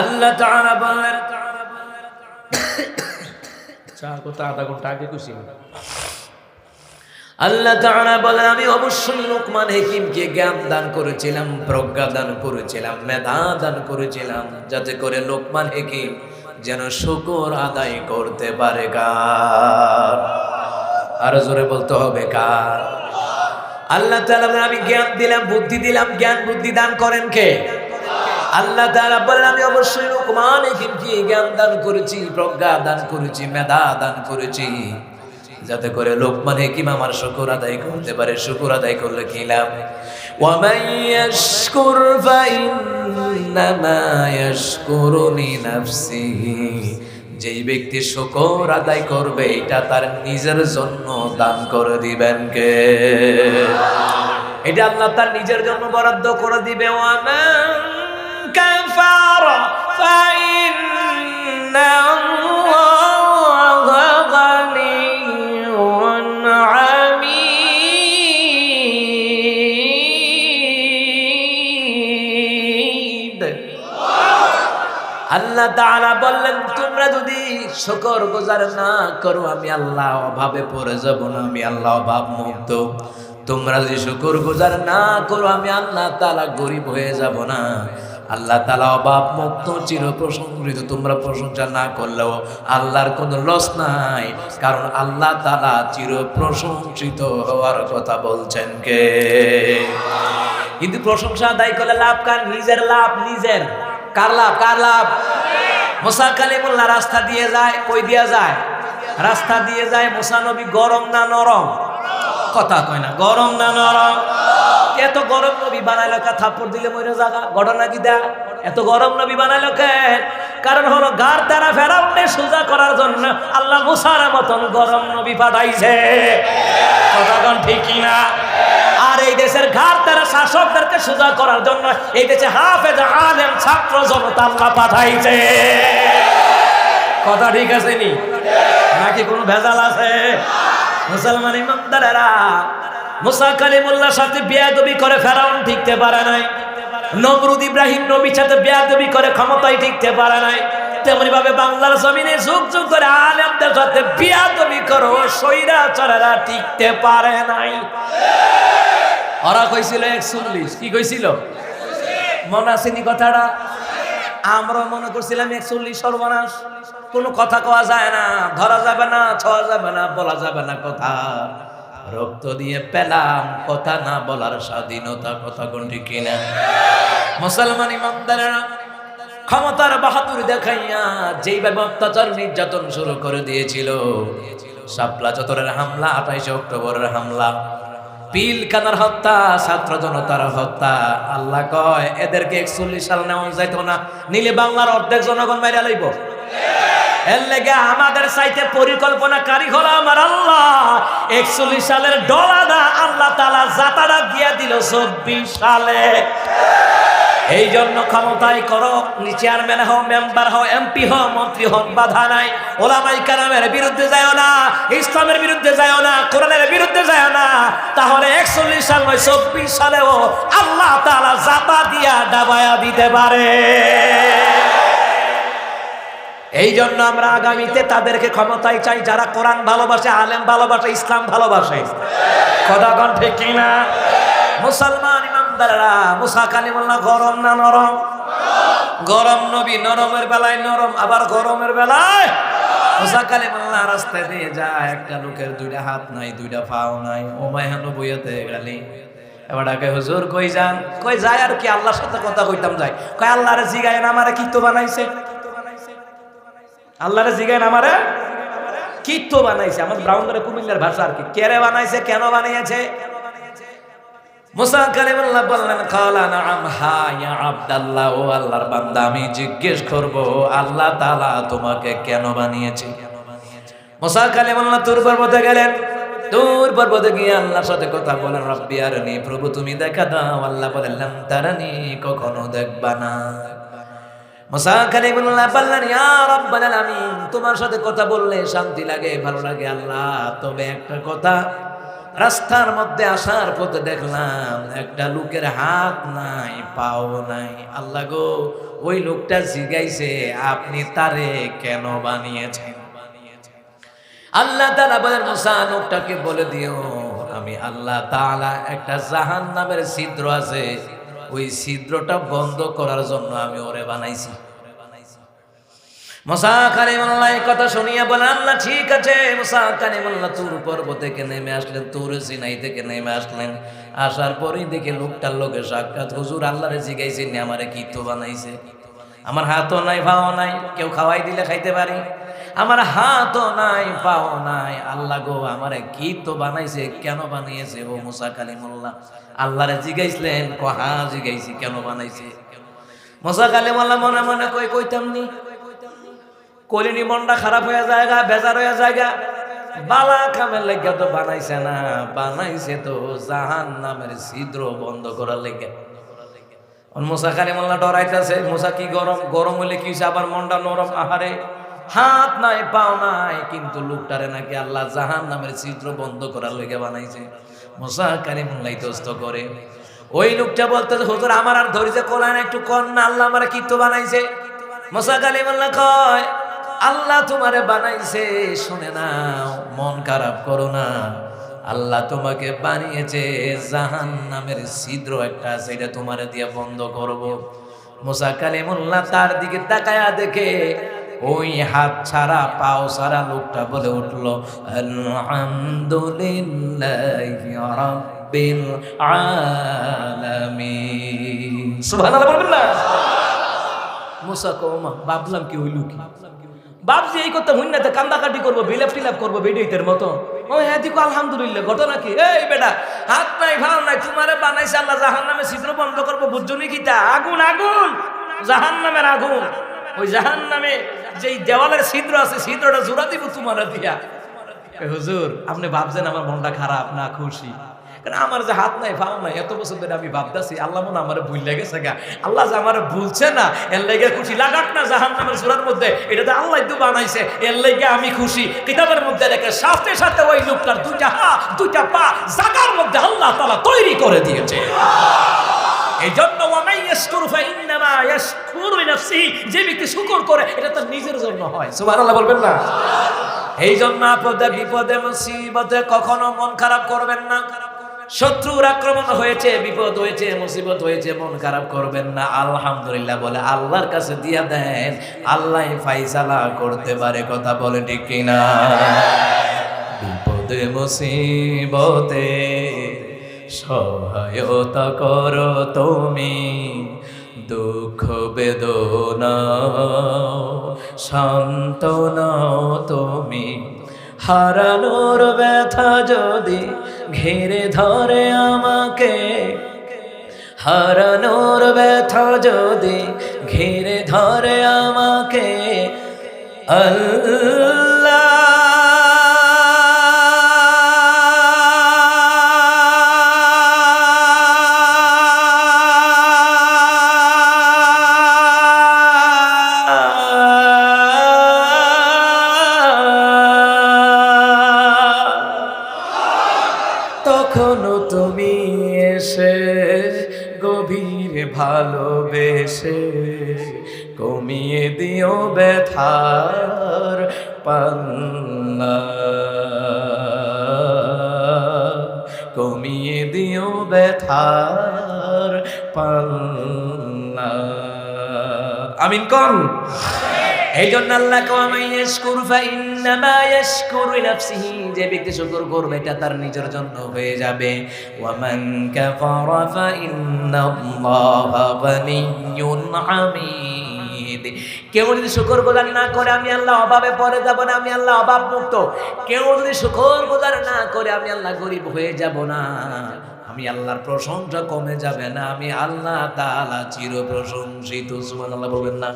আল্লাহ তাআলা বলেন চা কথা আধা ঘণ্টা আগে খুশি আল্লাহ তাআলা বলেন আমি অবশ্যই লোকমান হাকিমকে জ্ঞান দান করেছিলাম প্রজ্ঞা দান করেছিলাম মেধা দান করেছিলাম যাতে করে লোকমান হাকিম যেন শুকর আদায় করতে পারে কার? আরও জোরে বলতে হবে কার? আল্লাহ তাআলা আমি জ্ঞান দিলাম, বুদ্ধি দিলাম, জ্ঞান বুদ্ধি দান করেন কে? আল্লাহ তাআলা বলেন, আমি অবশ্যই হাকিমকে জ্ঞান দান করেছি, প্রজ্ঞা দান করেছি, মেধা দান করেছি। যাতে করে লোকমান হাকিম আমার শুকর আদায় করতে পারে শুকর আদায় করলে কি লাভ ومن يشكر فإنما يشكر لنفسه যেই ব্যক্তি শুকর আদায় করবে এটা তার নিজের জন্য দান করে দিবেন কে এটা আল্লাহ তার নিজের জন্য বরাদ্দ করে দিবে ওয়ামান কাফারা ফাইন্না আল্লাহ তাআলা বললেন, তোমরা যদি শুকর গুজার না করো, আমি আল্লাহ অভাবে পড়ে যাব না, আমি আল্লাহ অভাব মুক্ত। তোমরা যদি শুকর গুজার না করো, আমি আল্লাহ তাআলা গরিব হয়ে যাব না। আল্লাহ তাআলা অভাব মুক্ত, চির প্রশংসিত তোমরা প্রশংসা না করলেও আল্লাহর কোনো লস নাই, কারণ আল্লাহ তাআলা চির প্রশংসিত হওয়ার কথা বলছেন কে? কিন্তু প্রশংসা আদায় করলে লাভ কার? নিজের লাভ নিজের। কার লাভ কার লাভ? মোসা কালিমুল্লাহ রাস্তা দিয়ে যায়, কই দিয়া যায়? রাস্তা দিয়ে যায় মোসা নবী, গরম না নরম? কথা কয় না, গরম না নরম? এত গরম নবী বানাইলো কা, থাপ্পড় দিলে মরে জাগা ঘটনা কি দা এত গরম নবী বানাইলো কে? কারণ হলো গার দ্বারা ফেরাউনে সোজা করার জন্য আল্লাহ মুসার মতন গরম নবী পাঠাইছে। কথাগণ ঠিক কিনা আর এই দেশের ঘাট তারা শাসকদেরকে সোজা করার জন্য এই দেশে হাফেজ, আলেম, ছাত্র জনতা আল্লাহ পাঠাইছে। কথা ঠিক আছে নি? নাকি কোনো ভেজাল আছে? মুসলমান ইমানদারেরা, মুসা কালিমুল্লাহর সাথে বিয়াদবি করে ফেরাউন ঠিকতে পারে নাই। নমরুদ ইব্রাহিম নবীর সাথে বিয়াদবি করে ক্ষমতায় ঠিকতে পারে নাই। তেমনি ভাবে বাংলার জমিনে যুগ যুগ করে আলেমদের সাথে বিয়াদবি করো সৈরাচারেরা টিকতে পারে নাই। ওরা কইছিল একচল্লিশ কি কইছিল? মনে আসেনি কথাটা? আমরা মনে করছিলাম একচল্লিশ সর্বনাশ। কোনো কথা কওয়া যায় না, ধরা যাবে না, ছোঁয়া যাবে না, বলা যাবে না কথা। রক্ত দিয়ে পেলাম, কথা না বলার স্বাধীনতা কথা কোনটি কিনা? মুসলমান ইমানদারেরা ক্ষমতার বাহাদুর দেখাইয়া যেইভাবে অত্যাচার, নির্যাতন শুরু করে দিয়েছিল। শাপলা চতরের হামলা, আঠাইশে অক্টোবরের হামলা। পিলখানার হত্যা, ছাত্র জনতার হত্যা। আল্লাহ কয়, এদেরকে একচল্লিশ সাল নেওয়া যাইত না, নিলে বাংলার অর্ধেক জনগণ মাইরা লইব। এর লেগে আমাদের সাইতে পরিকল্পনাকারী হলো আমার আল্লাহ। একচল্লিশ সালের ডলাটা আল্লাহ তালা জাতারা গিয়া দিল চব্বিশ সালে। এই জন্য ক্ষমতায় করো চেয়ারম্যান হও মেম্বার হও এমপি হও, মন্ত্রী হও, বাধা নাই। ওলামাই কালামের বিরুদ্ধে যায় না, ইসলামের বিরুদ্ধে যায় না, কোরআনের বিরুদ্ধে যায় না। তাহলে একচল্লিশ সাল নয়, চব্বিশ সালেও আল্লাহ তালা জাতা দিয়া ডাবায়া দিতে পারে। এই জন্য আমরা আগামীতে তাদেরকে ক্ষমতায় চাই, যারা কোরআন ভালোবাসে, আলেম ভালোবাসে, ইসলাম ভালোবাসে। কদাগণ ঠিক কিনা? মুসলমান ইমানদাররা মুসা কালিমুল্লাহ গরম না নরম? গরম নবী, নরমের বেলায় নরম, আবার গরমের বেলায়? যায় দুইটা হাত নাই, দুইটা নাই। যায় কি সাথে কথা যাই কই আল্লাহরে জিগায় না, আমারে কি তো বানাইছে? আল্লাহরে জিগায় না, আমারে কি বানাইছে। আমার ব্রাউন্ডারে কুমিল্লার ভাষা আর কি। কেরে বানাইছে, কেন বানিয়েছে? মুসা কালিমুল্লাহ বললেন খালা নাম হা ইয়া আব্দাল্লাহ, ও আল্লাহর বান্দা, আমি জিজ্ঞেস করব, আল্লাহ তাআলা তোমাকে কেন বানিয়েছে? মুসা কালিমুল্লাহ তুর পর্বতে গেলেন। তুর পর্বতে গিয়ে আল্লাহর সাথে কথা বলেন, রব্বি আরনি, প্রভু তুমি দেখা দাও। আল্লাহ বললেন তারানি, কখনো দেখবা না। মুসা কালিমুল্লাহ বললেন, ইয়া রাব্বাল আলামিন, তোমার সাথে কথা বললে শান্তি লাগে, ভালো লাগে আল্লাহ। তবে একটা কথা রাস্তার মধ্যে আসার পথে দেখলাম একটা লোকের হাত নাই, পাও নাই। আল্লাহ গো, ওই লোকটা জিগাইছে আপনি তারে কেন বানিয়েছেন? আল্লাহ তাআলা বলেন, মুসা, লোকটাকে বলে দিও, আমি আল্লাহ তাআলা একটা জাহান নামের ছিদ্র আছে। ওই ছিদ্রটা বন্ধ করার জন্য আমি ওরে বানাইছি। এই কথা বলেন আল্লাহ, ঠিক আছে। আসলেন আসলেন। আসার দেখে লোকটার হুজুর জিগাইছেন আমারে তো বানাইছে? আমার হাতও নাই, পাও নাই, কেউ খাওয়াই দিলে খাইতে পারি? আমার হাতও নাই, পাও নাই, আল্লাহ গো, আমারে কি তো বানাইছে, কেন বানিয়েছে? ও মুসা কালিমুল্লাহ আল্লাহরে জিগাইছিলেন, কহা জিগাইছি, কেন বানাইছে? মুসা কালিমুল্লাহ মনে মনে কই কইতাম নি কলিনি মনটা খারাপ হয়ে জায়গা বেজার হয়ে জায়গা বালা কামের লেগে তো বানাইছে না, বানাইছে তো জাহান নামের ছিদ্র বন্ধ করার লেগে মোসা খালি মোল্লা ডরাইতেছে, মোসা কি গরম গরম হলে কি? আবার মনটা নরম? আহারে, হাত নাই, পাও নাই, কিন্তু লোকটারে নাকি আল্লাহ জাহান নামের ছিদ্র বন্ধ করার লেগে বানাইছে। মোসা কারি মোল্লাই দোস্ত করে। ওই লোকটা বলতে হুজুর, আমার আর ধরিছে কোলান একটু কন না, আল্লাহ আমার কি তো বানাইছে। মোসা কালি মোল্লা কয় আল্লাহ তোমারে বানাইছে, শুনে নাও মন খারাপ করো না। আল্লাহ তোমাকে বানিয়েছে জাহান নামের ছিদ্র একটা এটা তোমারে দিয়ে বন্ধ করব। মুসা কালিমুল্লাহ তার দিকে তাকায়া দেখে ওই হাত ছাড়া, পাও ছাড়া লোকটা বলে উঠল, আলহামদুলিল্লাহি না? মুসা কৌমা ভাবলাম কি হইল কি? ভাবছি এই কথা হুন্নাতে কান্দাকাটি করব, বিলাপ টিলাপ করব বেডিতের মতো। ও হ্যাঁ দিকো আলহামদুলিল্লাহ, ঘটনা কি? এই বেটা, হাত নাই ভাও নাই, তোমারে বানাইছে আল্লাহ জাহান নামে ছিদ্র বন্ধ করব, বুঝছ নি কিতা? আগুন আগুন! জাহান নামের আগুন। ওই জাহান নামে যেই দেওয়ালের ছিদ্র আছে, ছিদ্রটা জোড়া দিব তোমার দিয়া। হুজুর, আপনি ভাবছেন আমার মনটা খারাপ, না খুশি? কারণ আমার যে হাত নাই পাও নাই এত বছর ধরে আমি ভাবতেছি আল্লাহ মনে আমার ভুল লেগেছে গা। আল্লাহ যে আমার ভুলছে না এর লেগে খুশি। লাগাক না জাহান নামের সুরার মধ্যে এটা তো আল্লাহ তো বানাইছে এর লেগে আমি খুশি। কিতাবের মধ্যে রেখে সাথে সাথে ওই লোকটার দুইটা হা দুইটা পা জাগার মধ্যে আল্লাহ তালা তৈরি করে দিয়েছে। এই জন্য যে ব্যক্তি শুকর করে এটা তার নিজের জন্য হয়। সুবহানাল্লাহ বলবেন না? এই জন্য আপদে বিপদে মুসিবতে কখনো মন খারাপ করবেন না। শত্রুর আক্রমণ হয়েছে, বিপদ হয়েছে, মুসিবত হয়েছে, মন খারাপ করবেন না। আলহামদুলিল্লাহ বলে, আল্লাহর কাছে দিয়া দেন, আল্লাহ ফাইসালা করতে পারে, কথা বলে ঠিক কিনা? বিপদে, মুসিবতে সহায়তা করো তুমি, দুঃখ, বেদনা, সান্ত্বনা তুমি। হারানোর ব্যথা যদি ঘিরে ধরে আমাকে। হারানোর ব্যথা যদি ঘিরে ধরে আমাকে। আল্লাহ তুমি এসে গভীর ভালোবেসে। কমিয়ে দিও ব্যথার পান্না। কমিয়ে দিও ব্যথার পান্না। আমিন কন। এই জন্য আল্লাহ যে ব্যক্তি শুকর করবে, এটা তার নিজের জন্য হয়ে যাবে। কেউ যদি শুকর গুজার না করে, আমি আল্লাহ অভাবে পড়ে যাব না, আমি আল্লাহ অভাব মুক্ত কেউ যদি শুকর গুজার না করে, আমি আল্লাহ গরিব হয়ে যাব না, আমি আল্লাহর প্রশংসা কমে যাবে না, আমি আল্লাহ তাআলা চির প্রশংসিত বলবেন না।